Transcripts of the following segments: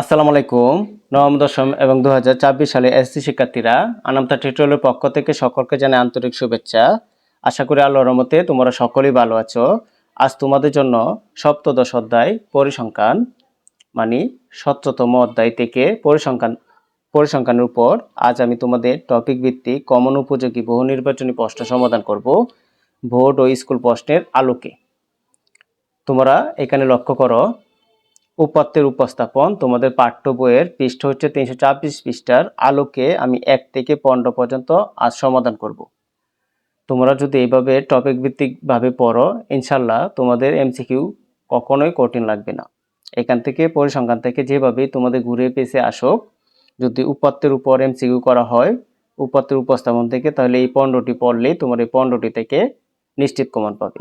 আসসালামু আলাইকুম। নবম, দশম এবং দু হাজার সালে এসসি শিক্ষার্থীরা আনামতা টিউটোরিয়ালের পক্ষ থেকে সকলকে জানাই আন্তরিক শুভেচ্ছা। আশা করি আল্লাহর রহমতে তোমরা সকলেই ভালো আছো। আজ তোমাদের জন্য সপ্তদশ অধ্যায় পরিসংখ্যান মানে সতেরোতম অধ্যায় থেকে পরিসংখ্যান, পরিসংখ্যানের উপর আজ আমি তোমাদের টপিক ভিত্তিক কমন উপযোগী বহু নির্বাচনী প্রশ্ন সমাধান করব ভোট ও স্কুল প্রশ্নের আলোকে। তোমরা এখানে লক্ষ্য করো উপাত্তের উপস্থাপন। তোমাদের পাঠ্য বইয়ের পৃষ্ঠ হচ্ছে তিনশো ছাব্বিশ পৃষ্ঠার আলোকে আমি এক থেকে পনেরো পর্যন্ত আজ সমাধান করব। তোমরা যদি এইভাবে টপিক ভিত্তিকভাবে পড়ো ইনশাল্লাহ তোমাদের এমসিকিউ কখনোই কঠিন লাগবে না। এখান থেকে পরিসংখ্যান থেকে যেভাবে তোমাদের ঘুরে পেছে আসুক, যদি উপাত্তের উপর এমসিকিউ করা হয় উপাত্তের উপস্থাপন থেকে, তাহলে এই পনেরোটি পড়লেই তোমার এই পনেরোটি থেকে নিশ্চিত কমান পাবে।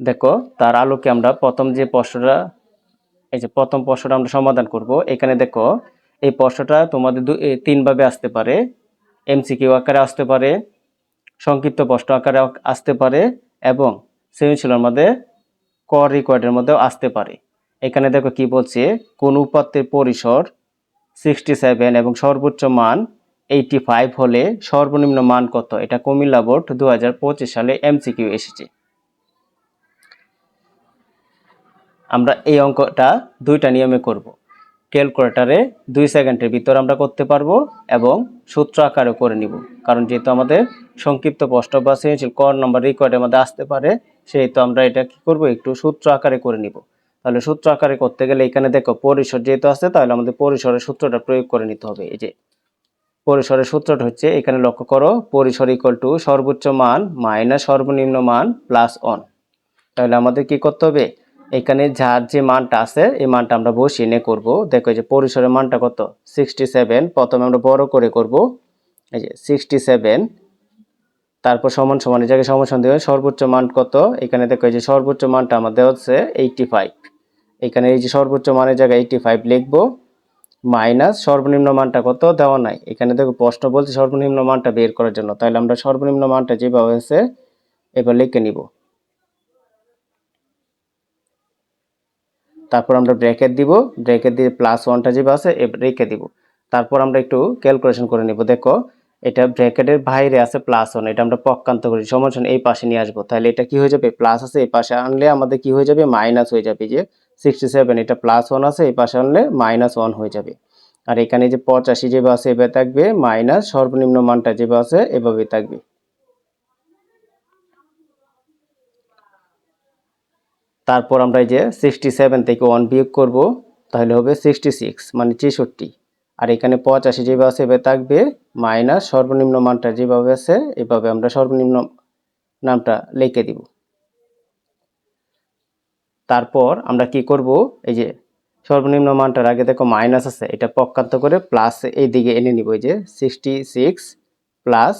দেখো, তার আলোকে আমরা প্রথম যে প্রশ্নটা এই যে প্রথম প্রশ্নটা আমরা সমাধান করব। এখানে দেখো, এই প্রশ্নটা তোমাদের তিনভাবে আসতে পারে। এমসিকিউ আকারে আসতে পারে, সংক্ষিপ্ত প্রশ্ন আকারে আসতে পারে এবং সৃজনশীলের মধ্যে ক রিকোয়ার্ডের মধ্যেও আসতে পারে। এখানে দেখো কি বলছে, কোন উপাত্তের পরিসর সিক্সটি সেভেন এবং সর্বোচ্চ মান এইটি ফাইভ হলে সর্বনিম্ন মান কত? এটা কুমিল্লা বোর্ড দু হাজার পঁচিশ সালে এমসিকিউ এসেছে। আমরা এই অঙ্কটা দুইটা নিয়মে করব। ক্যালকুলেটারে দুই সেকেন্ডের ভিতর আমরা করতে পারব এবং সূত্র আকারে করে নিব। কারণ যেহেতু আমাদের সংক্ষিপ্ত প্রশ্ন বা সৃজনশীল কর নাম্বার রেকর্ডের মধ্যে আসতে পারে, সেহেতু আমরা এটা কি করব? একটু সূত্র আকারে করে নিব। তাহলে সূত্র আকারে করতে গেলে এখানে দেখো পরিসর যেহেতু আছে, তাহলে আমাদের পরিসরের সূত্রটা প্রয়োগ করে নিতে হবে। এই যে পরিসরের সূত্রটা হচ্ছে, এখানে লক্ষ্য করো, পরিসর ইকুয়াল টু সর্বোচ্চ মান মাইনাস সর্বনিম্ন মান প্লাস অন তাহলে আমাদের কি করতে হবে? এখানে যার যে মানটা আছে, এই মানটা আমরা বসিয়ে নিয়ে করব। দেখো যে পরিসরের মানটা কত? সিক্সটি সেভেন প্রথমে আমরা বড় করে করব। এই যে সিক্সটি সেভেন তারপর সমান সমান, এই জায়গায় সমান সমান দেবে সর্বোচ্চ মান কত? এখানে দেখো এই যে সর্বোচ্চ মানটা আমাদের হচ্ছে এইটটি ফাইভ এখানে এই যে সর্বোচ্চ মানের জায়গায় এইটটি ফাইভ লিখব। মাইনাস সর্বনিম্ন মানটা কত? দেওয়া নাই। এখানে দেখো প্রশ্ন বলছে সর্বনিম্ন মানটা বের করার জন্য। তাহলে আমরা সর্বনিম্ন মানটা যেভাবে হয়েছে এবার লিখে নিব। তারপর আমরা ব্র্যাকেট দিব ব্র্যাকেট দিয়ে প্লাস ওয়ানটা যেভাবে আছে রেখে দিব। তারপর আমরা একটু ক্যালকুলেশন করে নিব। দেখো, এটা ব্র্যাকেটের বাইরে আছে প্লাস ওয়ান এটা আমরা পক্ষান্ত করি। সমান এই পাশে নিয়ে আসব। তাহলে এটা কি হয়ে যাবে? প্লাস আছে, এই পাশে আনলে আমাদের কি হয়ে যাবে? মাইনাস হয়ে যাবে। যে সিক্সটি সেভেন এটা প্লাস ওয়ান আছে, এই পাশে আনলে মাইনাস ওয়ান হয়ে যাবে। আর এখানে যে পঁচাশি যেভাবে আছে, এভাবে থাকবে। মাইনাস সর্বনিম্ন মানটা যেভাবে আছে, এভাবেই থাকবে। তারপর আমরা এই যে সিক্সটি সেভেন থেকে ওয়ান বিয়োগ করব, তাহলে হবে সিক্সটি সিক্স মানে ছেষট্টি। আর এখানে পঁচাশি যেভাবে আছে, এভাবে থাকবে, মাইনাস সর্বনিম্ন মানটা যেভাবে আছে, এভাবে আমরা সর্বনিম্ন নামটা লিখে দিব। তারপর আমরা কি করব, এই যে সর্বনিম্ন মানটার আগে দেখো মাইনাস আছে, এটা পক্ষান্ত করে প্লাস এই দিকে এনে নিব, এই যে সিক্সটি সিক্স প্লাস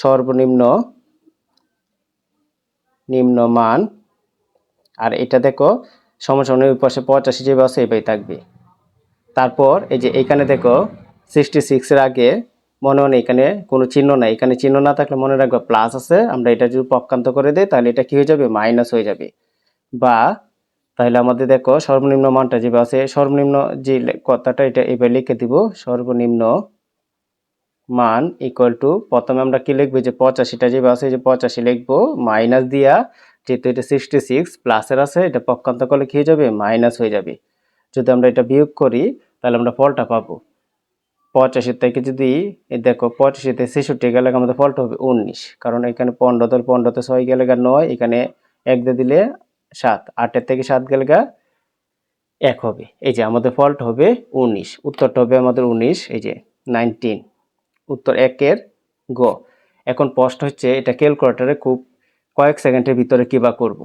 সর্বনিম্ন নিম্ন মান আর এটা দেখো সমসমের ওই পাশে পঁচাশি যেভাবে আছে এভাবেই থাকবে। তারপর এই যে এখানে দেখো সিক্সটি সিক্সের আগে মনে মনে এখানে কোনো চিহ্ন নাই। এখানে চিহ্ন না থাকলে মনে রাখবে প্লাস আছে। আমরা এটা যদি পক্ষান্ত করে দিই, তাহলে এটা কি হয়ে যাবে? মাইনাস হয়ে যাবে। বা তাহলে আমাদের দেখো, সর্বনিম্ন মানটা যেভাবে আছে, সর্বনিম্ন যে কথাটা এটা এবার লিখে দিব, সর্বনিম্ন মান ইকুয়াল টু প্রথমে আমরা কি লিখব? যে পঁচাশিটা যেভাবে আছে যে পঁচাশি লিখব মাইনাস দিয়া যেহেতু এটা সিক্সটি সিক্স প্লাসের আছে, এটা পক্ষান্ত করলে কি হয়ে যাবে? মাইনাস হয়ে যাবে। যদি আমরা এটা বিয়োগ করি, তাহলে আমরা ফলটা পাবো। পঁচাশি থেকে যদি দেখো পঁচাশিতে ছেষট্টি গেলে আমাদের ফলটা হবে উনিশ। কারণ এখানে পনেরো ধর পনেরোতে ছয় গেলে গা নয়, এখানে এক দিয়ে দিলে সাত। আটের থেকে সাত গেলে গা এক হবে। এই যে আমাদের ফলটা হবে উনিশ। উত্তরটা হবে আমাদের উনিশ, এই যে নাইনটিন উত্তর একের গ। এখন প্রশ্ন হচ্ছে, এটা ক্যালকুলেটারে খুব কয়েক সেকেন্ডের ভিতরে কিবা করব?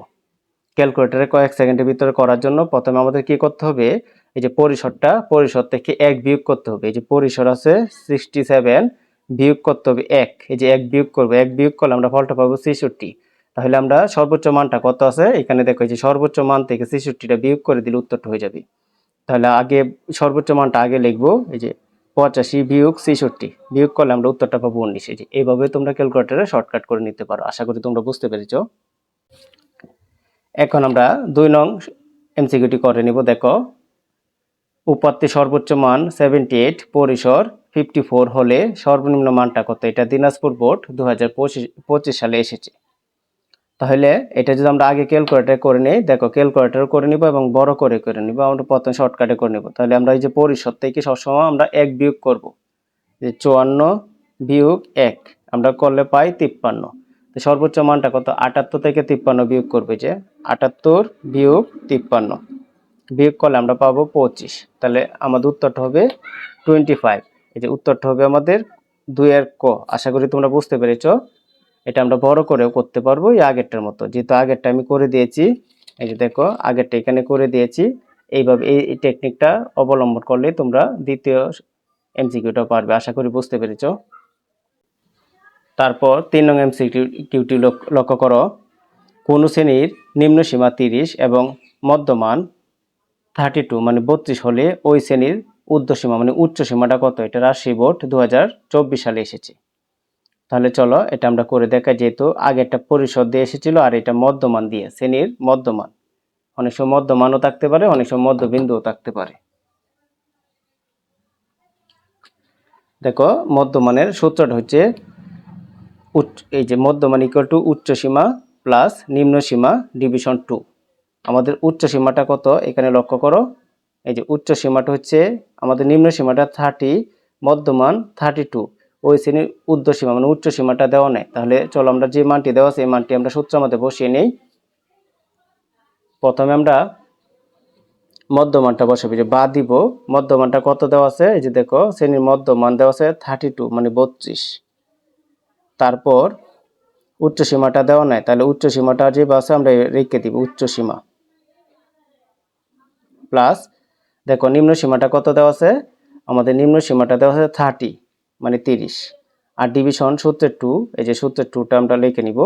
ক্যালকুলেটারে কয়েক সেকেন্ডের ভিতরে করার জন্য প্রথমে আমাদের কি করতে হবে? এই যে পরিসরটা, পরিসর থেকে এক বিয়োগ করতে হবে। এই যে পরিসর আছে সিক্সটি সেভেন বিয়োগ করতে হবে এক। এই যে এক বিয়োগ করব, এক বিয়োগ করলে আমরা ফলটা পাবো ছেষট্টি। তাহলে আমরা সর্বোচ্চ মানটা কত আছে? এখানে দেখো যে সর্বোচ্চ মান থেকে ছেষট্টিটা বিয়োগ করে দিলে উত্তরটা হয়ে যাবে। তাহলে আগে সর্বোচ্চ মানটা আগে লিখব। এই যে পঁচাশি বিয়োগ ছেষট্টি। বিয়োগ করলে আমরা উত্তরটা পাবো উনিশ। এই এইভাবে তোমরা ক্যালকুলেটারে শর্টকাট করে নিতে পারো। আশা করি তোমরা বুঝতে পেরেছ। এখন আমরা দুই নং এমসিকিউটি করে নিব। দেখো, উপাত্তে সর্বোচ্চ মান সেভেন্টি এইট পরিসর ফিফটি ফোর হলে সর্বনিম্ন মানটা কত? এটা দিনাজপুর বোর্ড দু হাজার পঁচিশ সালে এসেছে। তাহলে এটা যদি আমরা আগে ক্যালকুলেটার করে নিই, দেখো ক্যালকুলেটার করে নিব এবং বড় করে করে নিব, আমরা প্রথমে শর্টকাটে করে নিব। তাহলে আমরা এই যে পরিসর থেকে সবসময় আমরা এক বিয়োগ করব? যে চুয়ান্ন বিয়োগ এক, আমরা করলে পাই তিপ্পান্ন। তো সর্বোচ্চ মানটা কত? আটাত্তর থেকে তিপ্পান্ন বিয়োগ করবে যে, আটাত্তর বিয়োগ তিপ্পান্ন। বিয়োগ করলে আমরা পাবো পঁচিশ। তাহলে আমাদের উত্তরটা হবে টোয়েন্টি ফাইভ এই যে উত্তরটা হবে আমাদের দুইয়ের ক। আশা করি তোমরা বুঝতে পেরেছ। এটা আমরা বড় করেও করতে পারব এই আগেরটার মতো। যেহেতু আগেরটা আমি করে দিয়েছি, এই যে দেখো, আগেরটা এখানে করে দিয়েছি। এইভাবে এই টেকনিকটা অবলম্বন করলে তোমরা দ্বিতীয় এমসিকিউটা পারবে, আশা করি বুঝতে পেরেছ। তারপর তিন নং এমসিকিউটি লক্ষ্য করো। কোন শ্রেণির নিম্ন সীমা তিরিশ এবং মধ্যমান থার্টি টু মানে বত্রিশ হলে ওই শ্রেণির ঊর্ধ্বসীমা মানে উচ্চ সীমাটা কত? এটা রাজশাহী বোর্ড দু হাজার চব্বিশ সালে এসেছে। তাহলে চলো এটা আমরা করে দেখা যেহেতু আগে একটা পরিষদ দিয়ে এসেছিল আর এটা মধ্যমান দিয়ে, শ্রেণির মধ্যমান। অনেক সময় মধ্যমানও থাকতে পারে, অনেক সময় মধ্যবিন্দুও থাকতে পারে। দেখো, মধ্যমানের সূত্রটা হচ্ছে উচ্চ, এই যে মধ্যমান ইকুয়াল টু উচ্চ সীমা প্লাস নিম্ন সীমা ডিভিশন টু আমাদের উচ্চ সীমাটা কত? এখানে লক্ষ্য করো। এই যে উচ্চ সীমাটা হচ্ছে, আমাদের নিম্ন সীমাটা থার্টি মধ্যমান থার্টি টু ওই শ্রেণির উর্ধ্ব সীমা মানে উচ্চ সীমাটা দেওয়া নেই। তাহলে চলো আমরা যে মানটি দেওয়া আছে মানটি আমরা সূত্র মধ্যে বসিয়ে নিই। প্রথমে আমরা মধ্যমানটা বসাবি যে বা দিব। মধ্যমানটা কত দেওয়া আছে? এই যে দেখো, শ্রেণির মধ্যমান দেওয়া আছে থার্টি টু মানে বত্রিশ। তারপর উচ্চ সীমাটা দেওয়া নাই, তাহলে উচ্চ সীমাটা যে আছে, আমরা রেখে দিব উচ্চ সীমা। প্লাস, দেখো নিম্ন সীমাটা কত দেওয়া আছে? আমাদের নিম্ন সীমাটা দেওয়া আছে থার্টি মানে তিরিশ। আর ডিভিশন সূত্রের টু এই যে সূত্রের টুটা আমরা লিখে নিব।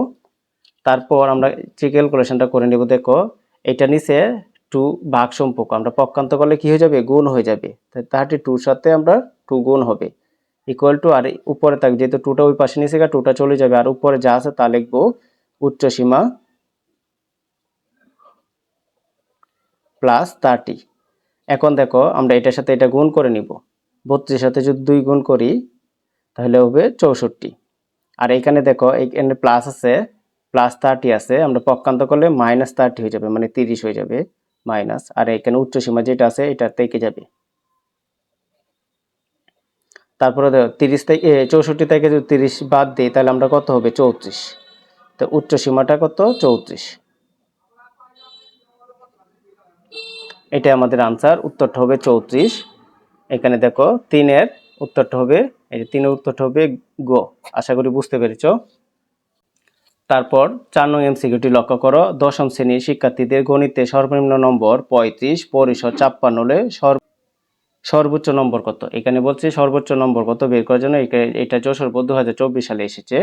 তারপর আমরা যে ক্যালকুলেশনটা করে নিব, দেখো, এটা নিচে টু ভাগ সম্পর্ক, আমরা পক্ষান্ত করলে কি হয়ে যাবে? গুণ হয়ে যাবে। থার্টি টুর সাথে আমরা টু গুণ হবে। ইকুয়াল টু আর উপরে থাকবে যেহেতু টুটা ওই পাশে নিচে গা টুটা চলে যাবে। আর উপরে যা আছে তা লিখব উচ্চ সীমা প্লাস থার্টি এখন দেখো, আমরা এটার সাথে এটা গুণ করে নিব। বত্রিশের সাথে যদি দুই গুণ করি তাহলে হবে চৌষট্টি। আর এখানে দেখো এখানে প্লাস আছে প্লাস থার্টি আছে, আমরা পক্ষান্ত করলে মাইনাস থার্টি হয়ে যাবে মানে তিরিশ হয়ে যাবে মাইনাস আর এখানে উচ্চসীমা যেটা আছে, এটা থেকে যাবে। তারপরে দেখো, তিরিশ থেকে চৌষট্টি থেকে যদি তিরিশ বাদ দিই, তাহলে আমরা কত হবে? চৌত্রিশ। তো উচ্চ সীমাটা কত? চৌত্রিশ। এটা আমাদের আনসার উত্তরটা হবে চৌত্রিশ। এখানে দেখো, তিনের উত্তরটা হবে, এই যে তিনের উত্তরটা হবে গো। আশা করি বুঝতে পেরেছ। তারপর চার নং এমসিকিউটি লক্ষ্য করো। দশম শ্রেণির শিক্ষার্থীদের গণিতে সর্বনিম্ন নম্বর পঁয়ত্রিশ, পরিসর ছাপ্পান্ন হলে সর্বোচ্চ নম্বর কত? এখানে বলছে সর্বোচ্চ নম্বর কত? বের করার জন্য এটা যশোর দু হাজার চব্বিশ সালে এসেছে।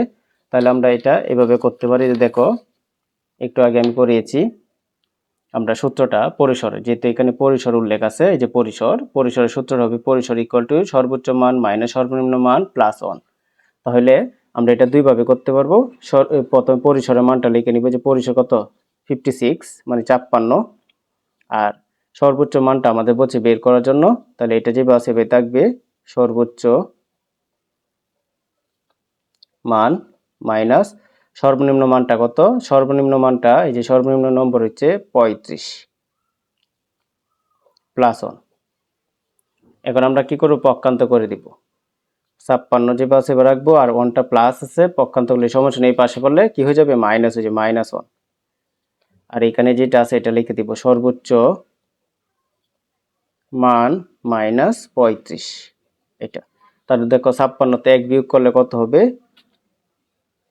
তাহলে আমরা এটা এভাবে করতে পারি। দেখো, একটু আগে আমি করিয়েছি। আমরা সূত্রটা পরিসরে, যেহেতু এখানে পরিসর উল্লেখ আছে, এই যে পরিসর, পরিসরের সূত্রটা হবে পরিসর ইকুয়াল টু সর্বোচ্চ মান মাইনাস সর্বনিম্ন মান প্লাস ওয়ান তাহলে আমরা এটা দুইভাবে করতে পারব। প্রথমে পরিসরের মানটা লিখে নিব যে পরিসর কত? ফিফটি সিক্স মানে ছাপ্পান্ন। আর সর্বোচ্চ মানটা আমাদের বলছে বের করার জন্য। তাহলে এটা যেভাবে আছে থাকবে, সর্বোচ্চ মান মাইনাস সর্বনিম্ন মানটা কত? সর্বনিম্ন মানটা, এই যে সর্বনিম্ন নম্বর হচ্ছে পঁয়ত্রিশ। Plus one. এখন আমরা কি করব? পক্ষান্ত করে দিব। ছাপ্পান্ন যে পাশে রাখব আর ওয়ানটা প্লাস আছে, পক্ষান্ত করলে সমস্যা নেই। পাশে পড়লে কি হয়ে যাবে? মাইনাস হয়ে যাবে, মাইনাস ওয়ান। আর এখানে যেটা আছে, এটা লিখে দিব, সর্বোচ্চ মান মাইনাস পঁয়ত্রিশ। এটা। তাহলে দেখো, ছাপ্পান্নতে এক বিয়োগ করলে কত হবে?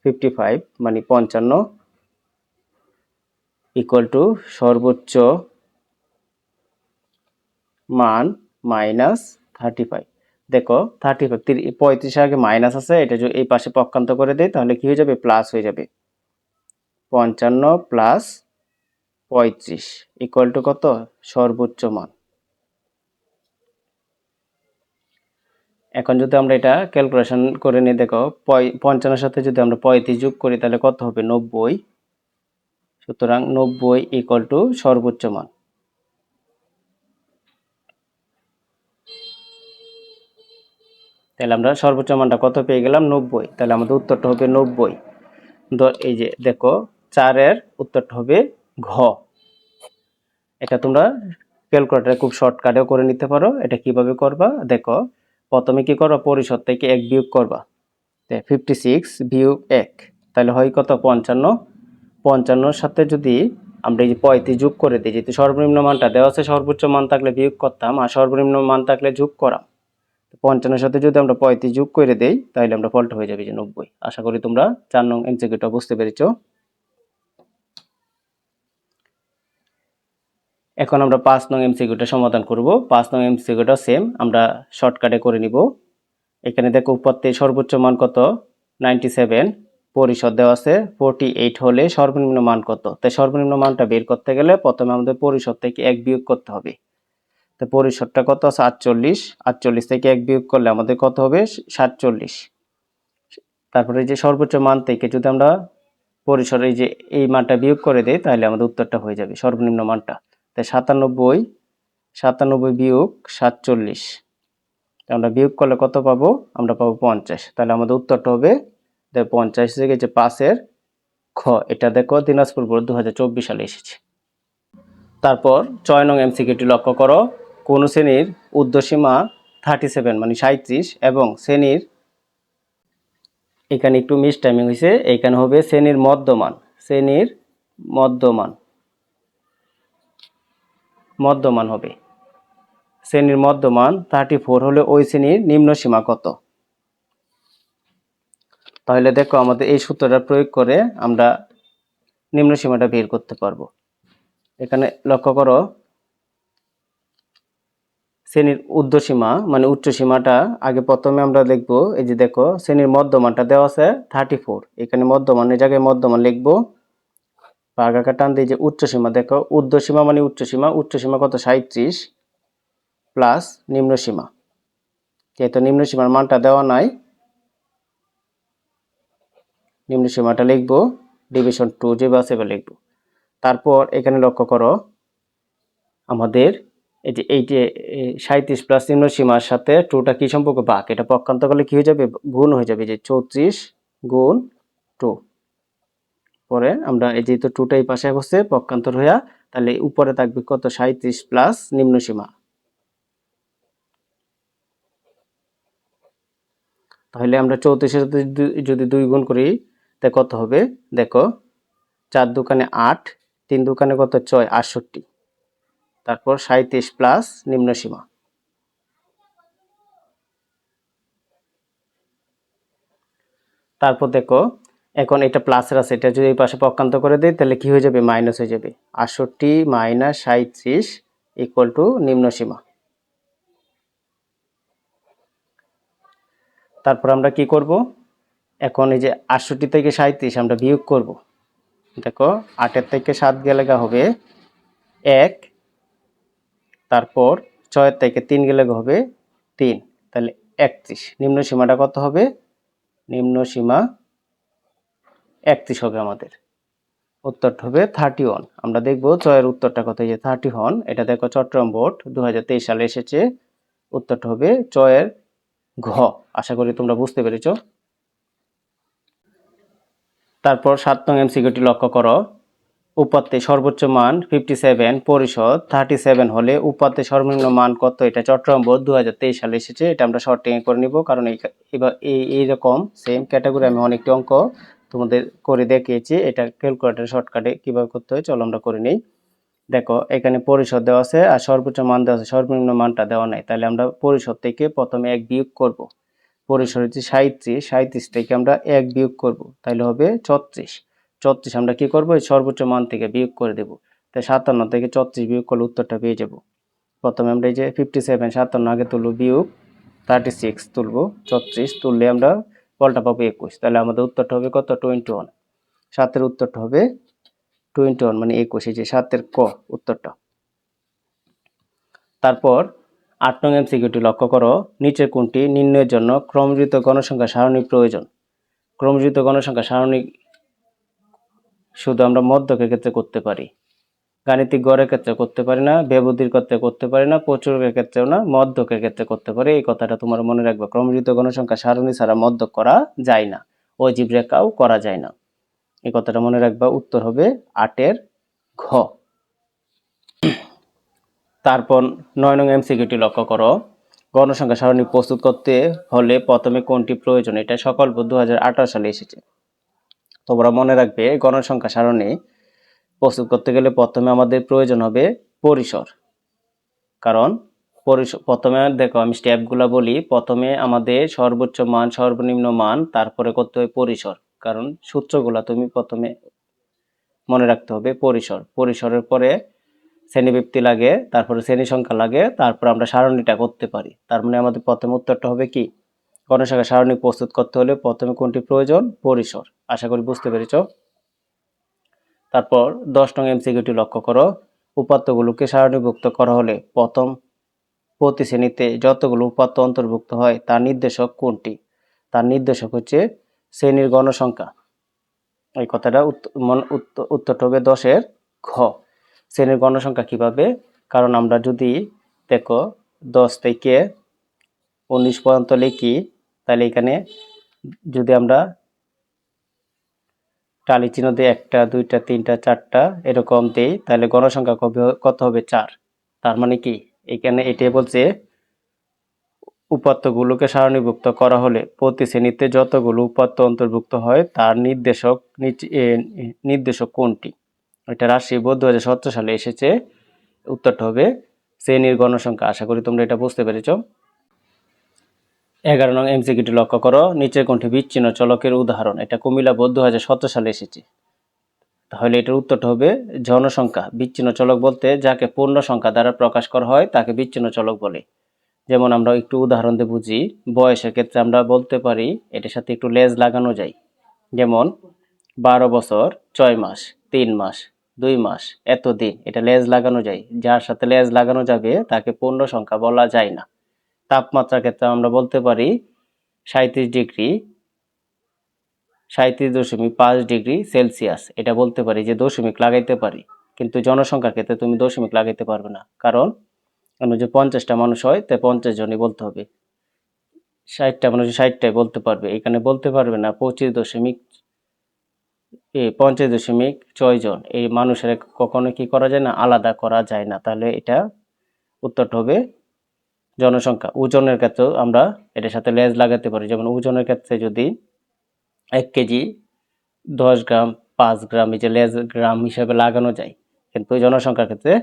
ফিফটি ফাইভ মানে পঞ্চান্ন ইকুয়াল টু সর্বোচ্চ মান মাইনাস থার্টি ফাইভ দেখো থার্টি ফাইভ পঁয়ত্রিশ আগে মাইনাস আছে, এটা যদি এই পাশে পক্ষান্ত করে দেয় তাহলে কি হয়ে যাবে? প্লাস হয়ে যাবে। পঞ্চান্ন প্লাস পঁয়ত্রিশ ইকুয়াল টু কত? সর্বোচ্চ মান। এখন যদি আমরা এটা ক্যালকুলেশন করে নিই, দেখো পঞ্চান্নের সাথে যদি আমরা পঁয়ত্রিশ যোগ করি, তাহলে কত হবে? নব্বই। সুতরাং নব্বই ইকুয়াল টু সর্বোচ্চ মান। তাহলে আমরা সর্বোচ্চ মানটা কত পেয়ে গেলাম? নব্বই। তাহলে আমাদের উত্তরটা হবে নব্বই। এই যে, দেখো, চারের উত্তরটা হবে ঘ। এটা তোমরা ক্যালকুলেটারে খুব শর্টকাটেও করে নিতে পারো। এটা কীভাবে করবা? দেখো প্রথমে কি করবা? পরিষদ থেকে এক বিয়োগ করবা। ফিফটি সিক্স বিয়োগ এক। তাহলে হয় কত? পঞ্চান্ন। পঞ্চান্নর সাথে যদি আমরা এই যে পঁয়ত্রিশ যোগ করে দিই, যেহেতু সর্বনিম্ন মানটা দেওয়া আছে, সর্বোচ্চ মান থাকলে বিয়োগ করতাম আর সর্বনিম্ন মান থাকলে যোগ করাম। পঞ্চান্নের সাথে যদি আমরা পঁয়ত্রিশ যোগ করে দেই, তাহলে আমরা ফলটা হয়ে যাবে যে নব্বই। আশা করি তোমরা চার নং এমসিকিউটা বুঝতে পেরেছ। এখন আমরা পাঁচ নং এমসিকিউটা সমাধান করব। পাঁচ নং এমসিকিউটা সেম আমরা শর্টকাটে করে নিব। এখানে দেখো উপাত্তে সর্বোচ্চ মান কত? নাইনটি সেভেন পরিষদ দেওয়া আছে। ফোরটি এইট হলে সর্বনিম্ন মান কত? তাই সর্বনিম্ন মানটা বের করতে গেলে প্রথমে আমাদের পরিষদ থেকে এক বিয়োগ করতে হবে। তো পরিষদটা কত? আছে আটচল্লিশ আটচল্লিশ থেকে এক বিয়োগ করলে আমাদের কত হবে? সাতচল্লিশ। তারপরে যে সর্বোচ্চ মান থেকে যদি আমরা পরিসর এই যে এই মানটা বিয়োগ করে দেই, তাহলে আমাদের উত্তরটা হয়ে যাবে সর্বনিম্ন মানটা। তাই সাতানব্বই সাতানব্বই বিয়োগ সাতচল্লিশ। আমরা বিয়োগ করলে কত পাবো? আমরা পাবো পঞ্চাশ। তাহলে আমাদের উত্তরটা হবে পঞ্চাশ থেকে যে পাঁচের খ, এটা দেখো দিনাজপুর বোর্ড দু হাজার চব্বিশ সালে এসেছে। তারপর ছয় নং এমসিকিউটি লক্ষ্য করো। কোন শ্রেণির উর্ধ্বসীমা থার্টি সেভেন মানে সাঁত্রিশ এবং শ্রেণির এখানে একটু মিস টাইমিং হয়েছে এখানে হবে শ্রেণির মধ্যমান শ্রেণির মধ্যমান। মধ্যমান হবে। শ্রেণির মধ্যমান থার্টি ফোর হলে ওই শ্রেণির নিম্ন সীমা কত? তাহলে দেখো আমাদের এই সূত্রটা প্রয়োগ করে আমরা নিম্ন সীমাটা বের করতে পারব। এখানে লক্ষ্য করো, শ্রেণির ঊর্ধ্বসীমা মানে উচ্চ সীমাটা আগে প্রথমে আমরা দেখব, এই যে দেখো, শ্রেণির মধ্যমানটা দেওয়া আছে থার্টি ফোর এখানে মধ্যমানের জায়গায় মধ্যমান লিখব বাঘাকা টান দিয়ে যে উচ্চ সীমা দেখো ঊর্ধ্বসীমা মানে উচ্চ সীমা উচ্চ সীমা কত? সাঁত্রিশ প্লাস নিম্ন সীমা যেহেতু নিম্ন সীমার মানটা দেওয়া নাই। নিম্ন সীমাটা লিখব ডিভিশন টু যে বা সেভেন লিখব। তারপর এখানে লক্ষ্য করো, আমাদের এই যে এই যে সাঁত্রিশ প্লাস নিম্ন সীমার সাথে টুটা কি সম্পর্ক? বাক এটা পক্ষান্ত করলে কি হয়ে যাবে? গুণ হয়ে যাবে যে চৌত্রিশ গুণ টু পরে আমরা এই যেহেতু টুটা এই পাশে বসে পক্ষান্তর হইয়া তাহলে উপরে থাকবে কত? সাঁত্রিশ প্লাস নিম্ন সীমা। তাহলে আমরা চৌত্রিশের যদি দুই গুণ করি, তা কত হবে? দেখো, চার দোকানে আট, তিন দোকানে কত? ছয়, আটষট্টি। তারপর সাঁত্রিশ প্লাস নিম্ন সীমা। তারপর দেখো এখন এটা প্লাসের আছে। এটা যদি এই পাশে পক্ষান্ত করে দিই, তাহলে কি হয়ে যাবে? মাইনাস হয়ে যাবে। আটষট্টি মাইনাস সাঁত্রিশ ইকুয়াল টু নিম্ন সীমা। তারপর আমরা কি করব? এখন এই যে আটষট্টি থেকে সাঁত্রিশ আমরা বিয়োগ করব। দেখো, আটের থেকে সাত গেলে হবে এক, তারপর ছয়ের থেকে তিন গেলে হবে তিন। তাহলে একত্রিশ। নিম্ন সীমাটা কত হবে? নিম্ন সীমা একত্রিশ হবে আমাদের। উত্তরটা হবে থার্টি ওয়ান আমরা দেখব ছয়ের উত্তরটা কত? যে থার্টি ওয়ান এটা দেখো চট্টগ্রাম বোর্ড, দুহাজার তেইশ সালে এসেছে। উত্তরটা হবে চয়ের ঘ। আশা করি তোমরা বুঝতে পেরেছ। তারপর সাত নং এমসিকিউটি লক্ষ্য করো। উপাত্তে সর্বোচ্চ মান ফিফটি সেভেন পরিষদ থার্টি সেভেন হলে উপাত্তে সর্বনিম্ন মান কত? এটা চট্টগ্রাম বোর্ড দু হাজার তেইশ সালে এসেছে। এটা আমরা শর্টিং করে নিব, কারণ এই এইরকম সেম ক্যাটাগরি আমি অনেকটি অঙ্ক তোমাদের করে দেখিয়েছি। এটা ক্যালকুলেটার শর্টকাটে কীভাবে করতে হয়, চলো আমরা করে নিই। দেখো, এখানে পরিশোধ দেওয়া আছে আর সর্বোচ্চ মান দেওয়া আছে। সর্বনিম্ন মানটা দেওয়া নাই। তাহলে আমরা পরিশোধ থেকে প্রথমে এক বিয়োগ করব। পরিশোধ হচ্ছে সাঁত্রিশ সাঁত্রিশ থেকে আমরা এক বিয়োগ করব। তাহলে হবে ছত্রিশ। ছত্রিশ আমরা কি করব? সর্বোচ্চ মান থেকে বিয়োগ করে দেব। তাই সাতান্ন থেকে ছত্রিশ বিয়োগ করলে উত্তরটা পেয়ে যাব। প্রথমে আমরা এই যে ফিফটি সেভেন সাতান্ন আগে তুলব বিয়োগ। থার্টি সিক্স তুলবো। ছত্রিশ তুললে আমরা ফলটা পাবো একুশ। তাহলে আমাদের উত্তরটা হবে কত? টোয়েন্টি ওয়ান সাতের উত্তরটা হবে টোয়েন্টি ওয়ান মানে একুশ। এই যে সাতের ক উত্তরটা। তারপর আট নং এমসিকিউটি লক্ষ্য করো। নিচের কোনটি নির্ণয়ের জন্য ক্রমযুক্ত গণসংখ্যা সারণী প্রয়োজন। ক্রমযুক্ত গণসংখ্যা সারণী শুধু আমরা মধ্যকের ক্ষেত্রে করতে পারি। গাণিতিক গড়ের ক্ষেত্রে করতে পারি না, ব্যবধির ক্ষেত্রে করতে পারি না প্রচুরের ক্ষেত্রেও না, মধ্যকের ক্ষেত্রে করতে পারি। এই কথাটা তোমার মনে রাখবে। ক্রমযুক্ত গণসংখ্যা সারণী ছাড়া মধ্যক করা যায় না অজীব রেখাও করা যায় না। এই কথাটা মনে রাখবা, উত্তর হবে আটের ঘ। তারপর নয় নং এমসিকিউটি লক্ষ্য করো। গণসংখ্যা সারণী প্রস্তুত করতে হলে প্রথমে কোনটি প্রয়োজন? এটা সকল দু হাজার আঠারো সালে এসেছে। তোমরা মনে রাখবে, গণসংখ্যা সারণী প্রস্তুত করতে গেলে প্রথমে আমাদের প্রয়োজন হবে পরিসর। কারণ প্রথমে দেখো আমি স্টেপগুলো বলি, প্রথমে আমাদের সর্বোচ্চ মান, সর্বনিম্ন মান, তারপরে করতে হবে পরিসর। কারণ সূত্রগুলো তুমি প্রথমে মনে রাখতে হবে পরিসর। পরিসরের পরে শ্রেণীবৃত্তি লাগে, তারপরে শ্রেণি সংখ্যা লাগে, তারপর আমরা সারণীটা করতে পারি। তার মানে আমাদের প্রথম উত্তরটা হবে কি? গণসংখ্যা সারণী প্রস্তুত করতে হলে প্রথমে কোনটি প্রয়োজন? পরিসর। আশা করি বুঝতে পেরেছ? তারপর দশ নং এমসিকিউটি লক্ষ্য করো। উপাত্তগুলোকে সারণীভুক্ত করা হলে প্রথম প্রতি শ্রেণীতে যতগুলো উপাত্ত অন্তর্ভুক্ত হয়, তার নির্দেশক কোনটি? তার নির্দেশক হচ্ছে শ্রেণির গণসংখ্যা। এই কথাটা উত্ত- উত্ত- উত্তরটা হবে দশের ঘ। শ্রেণির গণসংখ্যা কীভাবে? কারণ আমরা যদি দেখো দশ থেকে উনিশ পর্যন্ত লিখি, তাহলে এখানে যদি আমরা টালি চিহ্ন দিয়ে একটা, দুইটা, তিনটা, চারটা এরকম দেই, তাহলে গণসংখ্যা কত হবে চার? তার মানে কি? এখানে এটাই বলছে, উপাত্তগুলোকে সারণীভুক্ত করা হলে প্রতি শ্রেণীতে যতগুলো উপাত্ত অন্তর্ভুক্ত হয়, তার নির্দেশক নির্দেশক কোনটি? এটা রাশি বোধ দু হাজার সতেরো সালে এসেছে, উত্তরটা হবে শ্রেণির গণসংখ্যা। আশা করি তোমরা এটা বুঝতে পেরেছ। এগারো নং এমসিকিটি লক্ষ্য করো। নিচের কোনটি বিচ্ছিন্ন চলকের উদাহরণ। এটা কুমিল্লা বোধ দু হাজার সতেরো সালে এসেছে। তাহলে এটার উত্তরটা হবে জনসংখ্যা। বিচ্ছিন্ন চলক বলতে যাকে পূর্ণ সংখ্যা দ্বারা প্রকাশ করা হয়, তাকে বিচ্ছিন্ন চলক বলে। যেমন আমরা একটু উদাহরণ দিয়ে বুঝি, বয়সের ক্ষেত্রে আমরা বলতে পারি এটার সাথে একটু লেজ লাগানো যায়। যেমন, বারো বছর, ছয় মাস, তিন মাস, দুই মাস এত দিন এটা লেজ লাগানো যায়। যার সাথে লেজ লাগানো যাবে, তাকে পূর্ণ সংখ্যা বলা যায় না। তাপমাত্রার ক্ষেত্রে আমরা বলতে পারি সাঁত্রিশ ডিগ্রি সাঁত্রিশ দশমিক পাঁচ ডিগ্রি সেলসিয়াস। এটা বলতে পারি যে দশমিক লাগাইতে পারি। কিন্তু জনসংখ্যার ক্ষেত্রে তুমি দশমিক লাগাইতে পারবে না। কারণ যে পঞ্চাশটা মানুষ হয়, তাই পঞ্চাশ জনই বলতে হবে। ষাটটা মানুষ ষাটটাই বলতে পারবে। এখানে বলতে পারবে না পঁচিশ দশমিক পঞ্চাশ দশমিক ছয় জন। এই মানুষের কখনো কি করা যায় না? আলাদা করা যায় না। তাহলে এটা উত্তরটা হবে জনসংখ্যা, ওজনের ক্ষেত্রেও আমরা এটার সাথে লেজ লাগাতে পারি। যেমন ওজনের ক্ষেত্রে যদি এক কেজি দশ গ্রাম, পাঁচ গ্রাম এই যে লেজ গ্রাম হিসাবে লাগানো যায়, কিন্তু জনসংখ্যার ক্ষেত্রে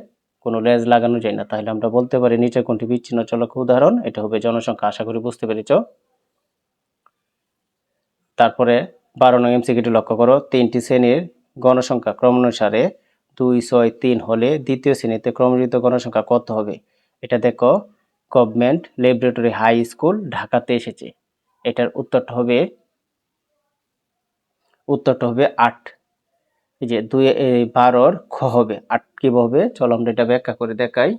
কোনো লেজ লাগানো যায় না। তাহলে আমরা বলতে পারি নিচে কোনটি বিচ্ছিন্ন চলক উদাহরণ, এটা হবে জনসংখ্যা। আশা করি বুঝতে পেরেছ? তারপরে বারো নং এমসিকিটি লক্ষ্য করো। তিনটি শ্রেণির গণসংখ্যা ক্রমানুসারে দুই, ছয়, তিন হলে দ্বিতীয় শ্রেণীতে ক্রমযুক্ত গণসংখ্যা কত হবে? এটা দেখো গভর্নমেন্ট ল্যাবরেটরি হাই স্কুল ঢাকাতে এসেছে। এটার উত্তরটা হবে উত্তরটা হবে আট। এই যে দুই বারোর খ হবে। আট কীভাবে হবে? চলো আমরা এটা ব্যাখ্যা করে দেখাই।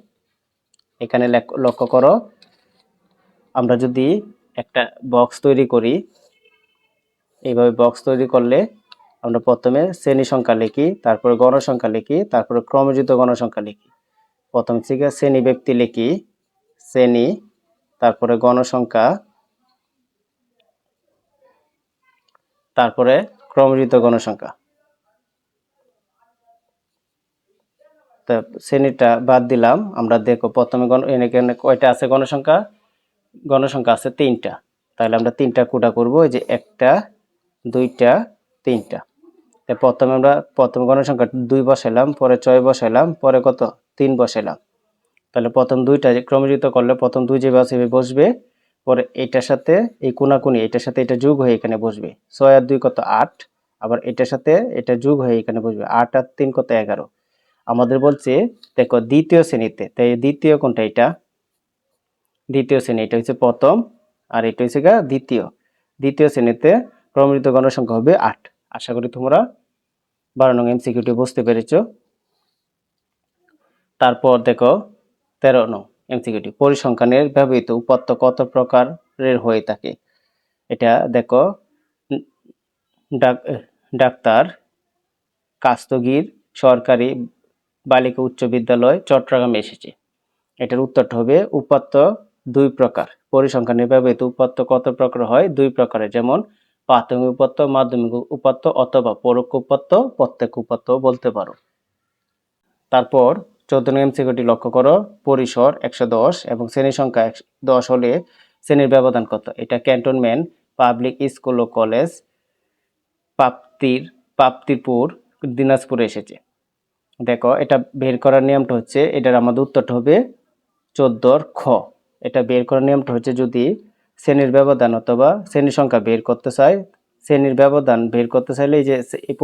এখানে লক্ষ্য করো। আমরা যদি একটা বক্স তৈরি করি, এইভাবে বক্স তৈরি করলে আমরা প্রথমে শ্রেণি সংখ্যা লিখি, তারপরে গণসংখ্যা লিখি, তারপরে ক্রমযুক্ত গণসংখ্যা লিখি। প্রথম থেকে শ্রেণি ব্যক্তি লিখি। শ্রেণি, তারপরে গণসংখ্যা, তারপরে ক্রমযুক্ত গণসংখ্যা। শ্রেণীটা বাদ দিলাম, আমরা দেখো প্রথমে গণ কয়টা আছে গণসংখ্যা? গণসংখ্যা আছে তিনটা। তাহলে আমরা তিনটা কুটা করব? যে একটা, দুইটা, তিনটা। তা প্রথমে আমরা, প্রথম গণসংখ্যা দুই বসাইলাম, পরে ছয় বসাইলাম, পরে কত? তিন বসাইলাম। তাহলে প্রথম দুইটা ক্রমযুক্ত করলে প্রথম দুই যে বসবে বসবে। পরে এটার সাথে এই কোনাকুনি, এটার সাথে এটা যোগ হয়ে এখানে বসবে। ছয় আর দুই কত? আট। আবার এটার সাথে এটা যোগ হয়ে এখানে বসবে। আট আর তিন কত? এগারো। আমাদের বলছে, দেখো দ্বিতীয় শ্রেণীতে, তাই দ্বিতীয় কোনটা এটা? দ্বিতীয় শ্রেণি, এটা হচ্ছে প্রথম আর এটা হচ্ছে গা দ্বিতীয়। দ্বিতীয় শ্রেণীতে প্রমিত গণসংখ্যা হবে আট। আশা করি তোমরা বারো নং এমসিকিউটি বুঝতে পেরেছ। তারপর দেখো তেরো, নং এমসিকিউটি পরিসংখ্যানের ব্যবহৃত উপাত্ত কত প্রকারের হয়ে থাকে? এটা দেখো, ডাক, ডাক্তার, কাস্তগীর, সরকারি বালিকা উচ্চ বিদ্যালয়, চট্টগ্রামে এসেছে। এটার উত্তরটা হবে উপাত্ত দুই প্রকার। পরিসংখ্যানে ব্যবহৃত উপাত্ত কত প্রকার হয়? দুই প্রকারের, যেমন প্রাথমিক উপাত্ত, মাধ্যমিক উপাত্ত অথবা পরোক্ষ উপাত্ত প্রত্যেক উপাত্ত বলতে পারো। তারপর চোদ্দ নং এমসিকিউটি লক্ষ্য করো, পরিসর একশো দশ এবং শ্রেণি সংখ্যা দশ হলে শ্রেণির ব্যবধান কত? এটা ক্যান্টনমেন্ট, পাবলিক স্কুল ও কলেজ প্রাপ্তির প্রাপ্তিরপুর দিনাজপুরে এসেছে। দেখো, এটা বের করার নিয়মটা হচ্ছে, এটার আমাদের উত্তরটা হবে চোদ্দোর খ। এটা বের করার নিয়মটা হচ্ছে যদি শ্রেণির ব্যবধান অথবা শ্রেণি সংখ্যা বের করতে চাই শ্রেণির ব্যবধান বের করতে চাইলে এই যে, এই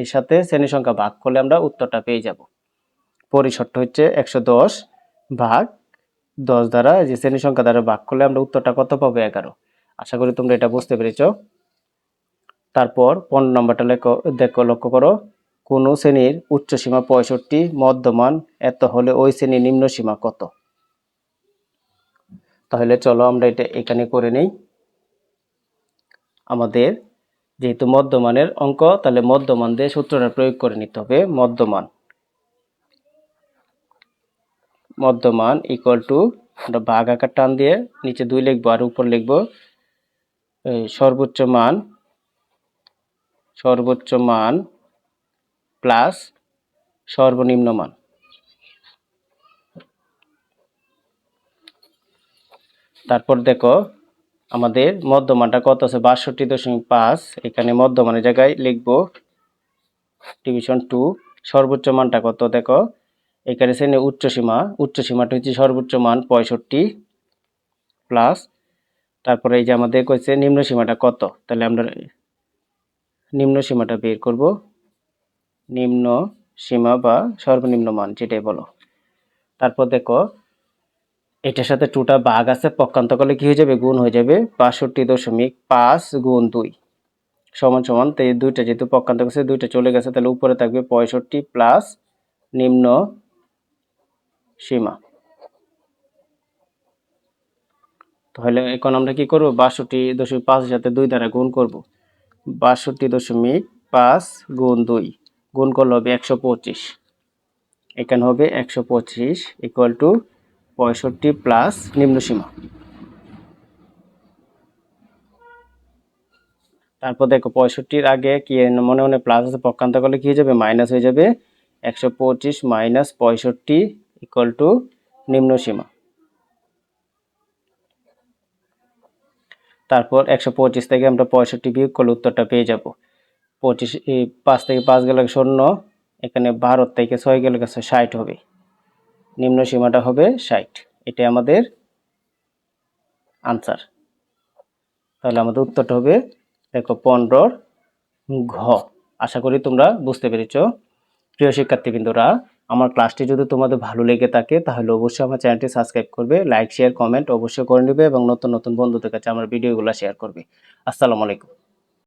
এর সাথে শ্রেণি সংখ্যা ভাগ করলে আমরা উত্তরটা পেয়ে যাব। পরিসরটা হচ্ছে একশো দশ ভাগ দশ দ্বারা যে শ্রেণি সংখ্যা দ্বারা ভাগ করলে আমরা উত্তরটা কত পাবো? এগারো। আশা করি তোমরা এটা বুঝতে পেরেছ। তারপর পনেরো নম্বরটা লেখো, দেখো, লক্ষ্য করো। কোন শ্রেণির উচ্চ সীমা পঁয়ষট্টি, মধ্যমান, এত হলে ওই শ্রেণির নিম্ন সীমা কত? তাহলে চলো আমরা এটা এখানে করে নেই। আমাদের যেহেতু মধ্যমানের অঙ্ক, তাহলে মধ্যমান দিয়ে সূত্রটা প্রয়োগ করে নিতে হবে। মধ্যমান। মধ্যমান ইকুয়াল টু আমরা ভাগ আকার টান দিয়ে নিচে দুই লিখব আর উপর লিখব সর্বোচ্চ মান সর্বোচ্চ মান প্লাস সর্বনিম্ন মান। তারপর দেখো আমাদের মধ্যমানটা কত আছে? বাষট্টি দশমিক পাঁচ। এখানে মধ্যমানের জায়গায় লিখব ডিভিশন টু সর্বোচ্চ মানটা কত দেখো? এখানে শ্রেণি উচ্চ সীমা, উচ্চ সীমাটা হচ্ছে সর্বোচ্চ মান পঁয়ষট্টি প্লাস তারপরে এই যে আমাদের কইছে নিম্ন সীমাটা কত? তাহলে আমরা নিম্ন সীমাটা বের করব। নিম্ন সীমা বা সর্বনিম্ন মান যেটাই বলো। তারপর দেখো, এটার সাথে টুটা বাঘ আছে, পক্ষান্ত করলে কী হয়ে যাবে? গুণ হয়ে যাবে বাষট্টি দশমিক পাঁচ গুণ দুই। সমান সমান, তো এই দুইটা যেহেতু পক্ষান্ত করছে, দুইটা চলে গেছে, তাহলে উপরে থাকবে পঁয়ষট্টি প্লাস নিম্ন সীমা। তাহলে এখন আমরা কি করব? বাষট্টি দশমিক পাঁচের সাথে দুই দ্বারা গুণ করব। বাষট্টি দশমিক পাঁচ গুণ দুই। গুণ করলে হবে একশো পঁচিশ। এখানে হবে একশো পঁচিশ ইকুয়াল টু পঁয়ষট্টি প্লাস নিম্নসীমা তারপর দেখো, পঁয়ষট্টির আগে কি মনে মনে প্লাস আছে পক্ষান্ত করলে কি হয়ে যাবে? মাইনাস হয়ে যাবে। একশো পঁচিশ মাইনাস পঁয়ষট্টি ইকুয়াল টু নিম্নসীমা তারপর একশো পঁচিশ থেকে আমরা পঁয়ষট্টি বিয়োগ করলে উত্তরটা পেয়ে যাব। পঁচিশ পাঁচ থেকে পাঁচ গেলে শূন্য, এখানে বারো থেকে ছয় গেলে গেছে ষাট হবে। নিম্ন সীমাটা হবে ষাট। এটাই আমাদের আনসার তাহলে আমাদের উত্তরটা হবে, দেখো পনেরোর ঘ। আশা করি তোমরা বুঝতে পেরেছ। প্রিয় শিক্ষার্থীবৃন্দরা আমার ক্লাসটি যদি তোমাদের ভালো লেগে থাকে, তাহলে অবশ্যই আমার চ্যানেলটি সাবস্ক্রাইব করবে লাইক শেয়ার কমেন্ট অবশ্যই করে নেবে এবং নতুন নতুন বন্ধুদের কাছে আমার ভিডিওগুলো শেয়ার করবে। আসসালামু আলাইকুম।